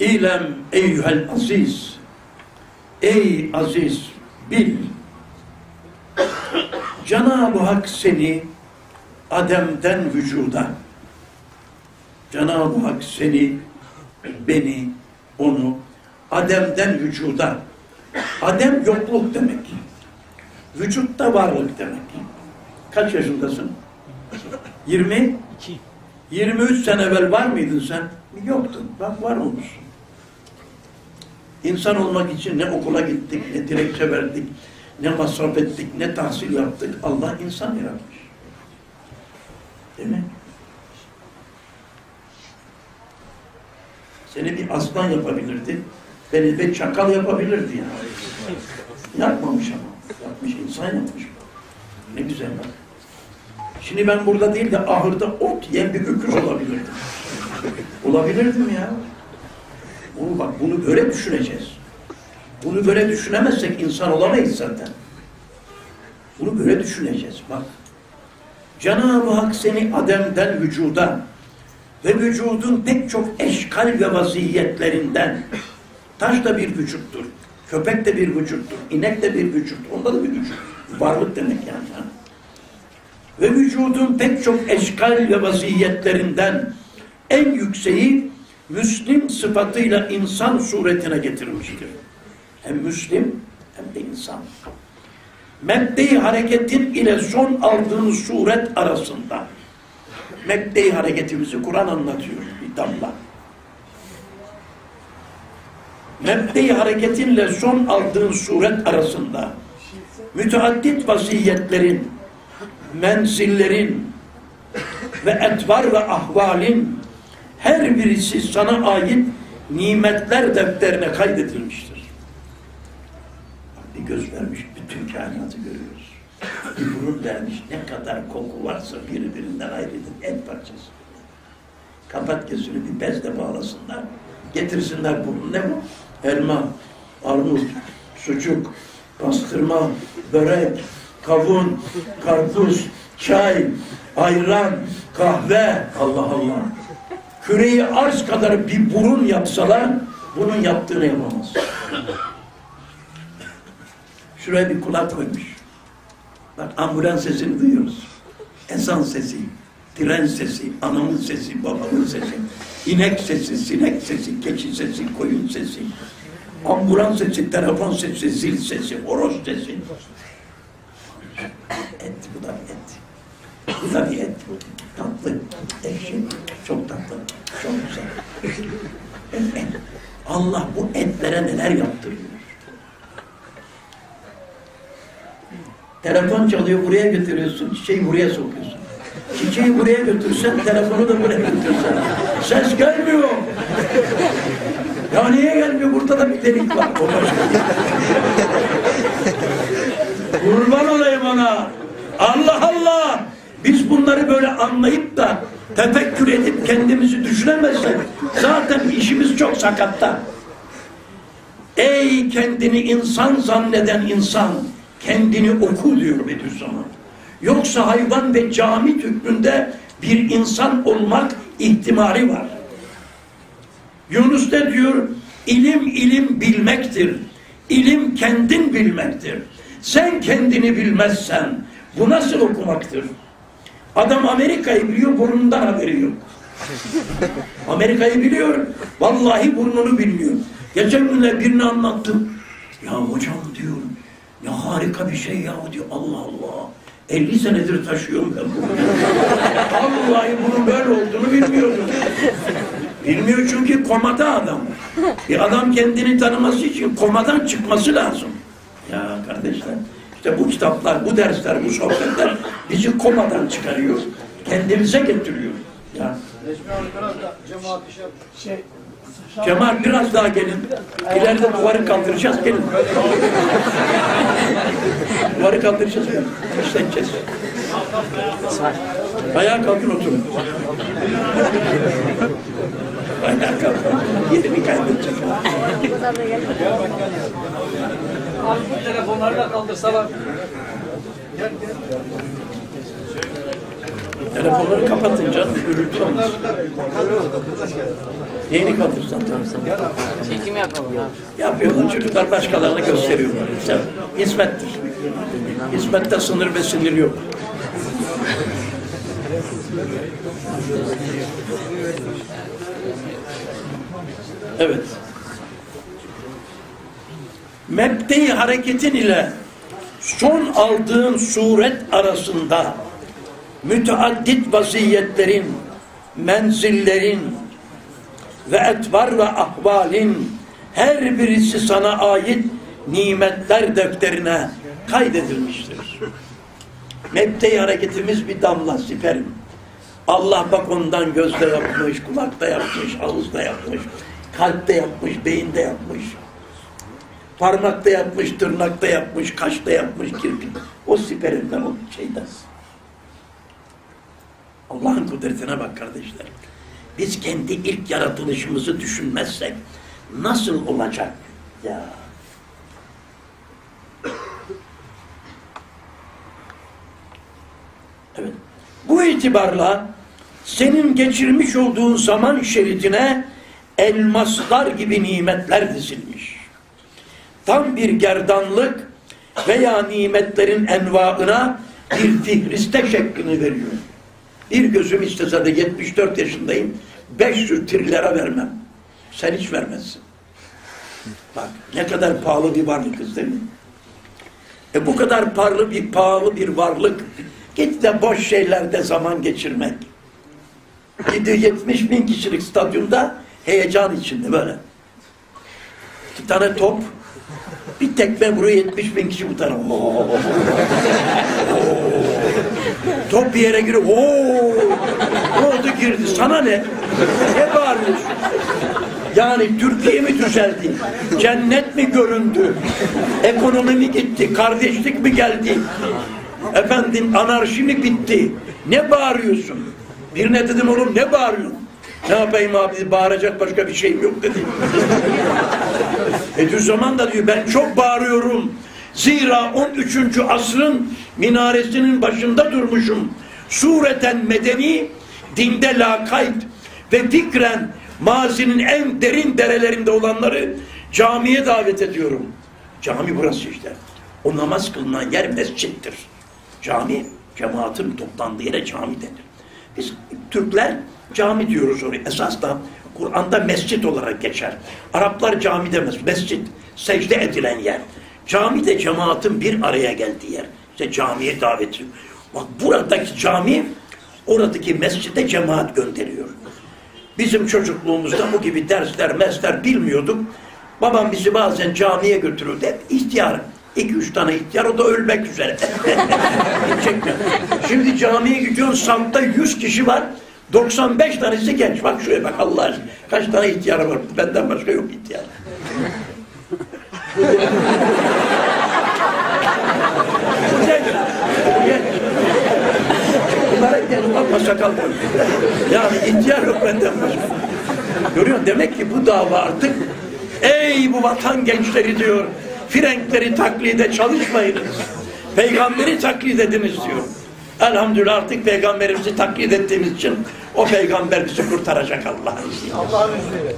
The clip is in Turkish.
İlem eyyuhel aziz. Ey aziz bil. Cenab-ı Hak seni Adem'den vücuda, Cenab-ı Hak seni, beni, onu Adem'den vücuda. Adem yokluk demek. Vücutta varlık demek. Kaç yaşındasın? 20? 23 sene evvel var mıydın sen? Yoktun. Bak var olmuşsun. İnsan olmak için ne okula gittik, ne dilekçe verdik, ne masraf ettik, ne tahsil yaptık. Allah insan yaratmış. Değil mi? Seni bir aslan yapabilirdi. Beni de çakal yapabilirdi yani. Yapmamış ama. Yapmış, insan yapmış. Ne güzel bak. Şimdi ben burada değil de ahırda ot yiyen bir öküz olabilirdim. Olabilirdim ya. Bunu bak bunu böyle düşüneceğiz. Bunu böyle düşünemezsek insan olamayız zaten. Bunu böyle düşüneceğiz. Bak. Cenab-ı Hak seni Adem'den vücuda ve vücudun pek çok eşkal ve vaziyetlerinden taş da bir vücuttur. Köpek de bir vücuttur. inek de bir vücut. Onda da bir vücut. Varlık demek yani. Ve vücudun pek çok eşkal ve vaziyetlerinden en yükseği Müslim sıfatıyla insan suretine getirmiştir. Hem Müslim hem de insan. Mebde-i hareketin ile son aldığın suret arasında mebde-i hareketimizi Kur'an anlatıyor bir damla. Mebde-i hareketinle son aldığın suret arasında müteaddit vasiyetlerin, menzillerin ve etvar ve ahvalin her birisi sana ait nimetler defterine kaydedilmiştir. Bak bir göz vermiş, bütün kainatı görüyoruz. Bir burun vermiş, ne kadar koku varsa birbirinden ayrıdır en parçası. Kapat gözünü bir bezle bağlasınlar. Getirsinler burnu. Ne bu? Elma, armut, sucuk, pastırma, börek, kavun, karpuz, çay, ayran, kahve. Allah Allah. Küreyi arz kadar bir burun yapsalar bunun yaptığını yapamaz. Şuraya bir kulak koymuş. Bak ambulans sesini duyuyoruz. Ezan sesi, tren sesi, anamın sesi, babamın sesi, inek sesi, sinek sesi, keçi sesi, koyun sesi, ambulans sesi, telefon sesi, zil sesi, horoz sesi. Et, bu da et. Bu da bir et. Tatlı, ekşi, çok tatlı, çok güzel. Allah bu etlere neler yaptırıyor. Telefon çalıyor, buraya götürüyorsun, çiçeği buraya sokuyorsun. Çiçeği buraya götürsen, telefonu da buraya götürsen. Ses gelmiyor. Ya niye gelmiyor? Burada da bir delik var. Kurban olayım ona. Allah Allah. Biz bunları böyle anlayıp da tefekkür edip kendimizi düşünemezsek zaten işimiz çok sakatta. Ey kendini insan zanneden insan, kendini oku diyor Bediüzzaman. Yoksa hayvan ve cami hükmünde bir insan olmak ihtimali var. Yunus ne diyor? İlim ilim bilmektir. İlim kendin bilmektir. Sen kendini bilmezsen bu nasıl okumaktır? Adam Amerika'yı biliyor, burnundan haberi yok. Amerika'yı biliyor, vallahi burnunu bilmiyor. Geçen günler birini anlattım. Ya hocam diyor, ne harika bir şey ya diyor. Allah Allah. 50 senedir taşıyorum ben bunu. Vallahi bunun böyle olduğunu bilmiyordum. Bilmiyor çünkü komada adam. Bir adam kendini tanıması için komadan çıkması lazım. Ya kardeşler, işte bu kitaplar, bu dersler, bu sohbetler bizi komadan çıkarıyor. Kendimize getiriyor. Ya. Şey, Cemaat biraz daha gelin. İleride duvarı kaldıracağız gelin. duvarı kaldıracağız gelin. İşleneceğiz. Ayağa kalkın oturun. Ayağa kalkın. Yerini kaybedecek. Abi bu telefonları da kaldırsalar. Telefonları kapatın canım. Gürültü olmaz. Neyini kaldırsan? Çekim yapalım abi. Yapıyorlar çocuklar başkalarına gösteriyorlar. İşte hizmettir. Hizmette sınır ve sinir yok. Evet. Mebde-i hareketin ile son aldığın suret arasında müteaddit vaziyetlerin, menzillerin ve etvar ve ahvalin her birisi sana ait nimetler defterine kaydedilmiştir. Mebde-i hareketimiz bir damla siperim. Allah bak ondan gözde yapmış, kulakta yapmış, ağızda yapmış, kalpte yapmış, beyinde yapmış. Parmakta yapmış, tırnakta yapmış, kaşta yapmış, kirpik. O siperimden, o şeyden. Allah'ın kudretine bak kardeşler. Biz kendi ilk yaratılışımızı düşünmezsek nasıl olacak ya? Evet. Bu itibarla senin geçirmiş olduğun zaman şeridine elmaslar gibi nimetler dizilmiş. Tam bir gerdanlık veya nimetlerin envaına bir fihriste şeklini veriyor. Bir gözüm istese de 74 yaşındayım 500 trilyara vermem. Sen hiç vermezsin. Bak ne kadar pahalı bir varlık değil mi? E bu kadar pahalı bir pahalı bir varlık git de boş şeylerde zaman geçirmek. Gidiyor 70 bin kişilik stadyumda heyecan içinde böyle. İki tane top bir tekme vuruyor 70 bin kişi bu tarafa. Top bir yere giriyor. Ne oldu girdi? Sana ne? Ne bağırıyorsun? Yani Türkiye mi düzeldi? Cennet mi göründü? Ekonomi mi gitti? Kardeşlik mi geldi? Efendim anarşi mi bitti? Ne bağırıyorsun? Birine dedim oğlum ne bağırıyorsun? Ne yapayım abi bağıracak başka bir şeyim yok dedi. Bediüzzaman da diyor ben çok bağırıyorum. Zira 13. asrın minaresinin başında durmuşum. Sureten medeni, dinde lakayt ve fikren mazinin en derin derelerinde olanları camiye davet ediyorum. Cami burası işte. O namaz kılınan yer mescittir. Cami, cemaatin toplandığı yere cami denir. Biz Türkler cami diyoruz oraya. Esas da Kur'an'da mescit olarak geçer. Araplar cami demez. Mescit, secde edilen yer. Cami de cemaatin bir araya geldiği yer. İşte camiye davet ediyor. Bak buradaki cami, oradaki mescide cemaat gönderiyor. Bizim çocukluğumuzda bu gibi dersler, mesler bilmiyorduk. Babam bizi bazen camiye götürürdü. Hep ihtiyar. İki üç tane ihtiyar, o da ölmek üzere. Şimdi camiye gidiyorsun, Sam'da 100 kişi var. 95 tanesi genç. Bak şuraya bak Allah aşkına. Kaç tane ihtiyar var? Benden başka yok ihtiyar. Gel. Gel. Bunlara gel. Bakma sakal. Yani ihtiyar yok benden başka. Görüyorsun demek ki bu dava artık ey bu vatan gençleri diyor. Frenkleri taklide çalışmayınız. Peygamberi taklit ediniz diyor. Elhamdülillah artık peygamberimizi taklit ettiğimiz için o peygamber bizi kurtaracak Allah'ın izniyle. Allah'ın izniyle.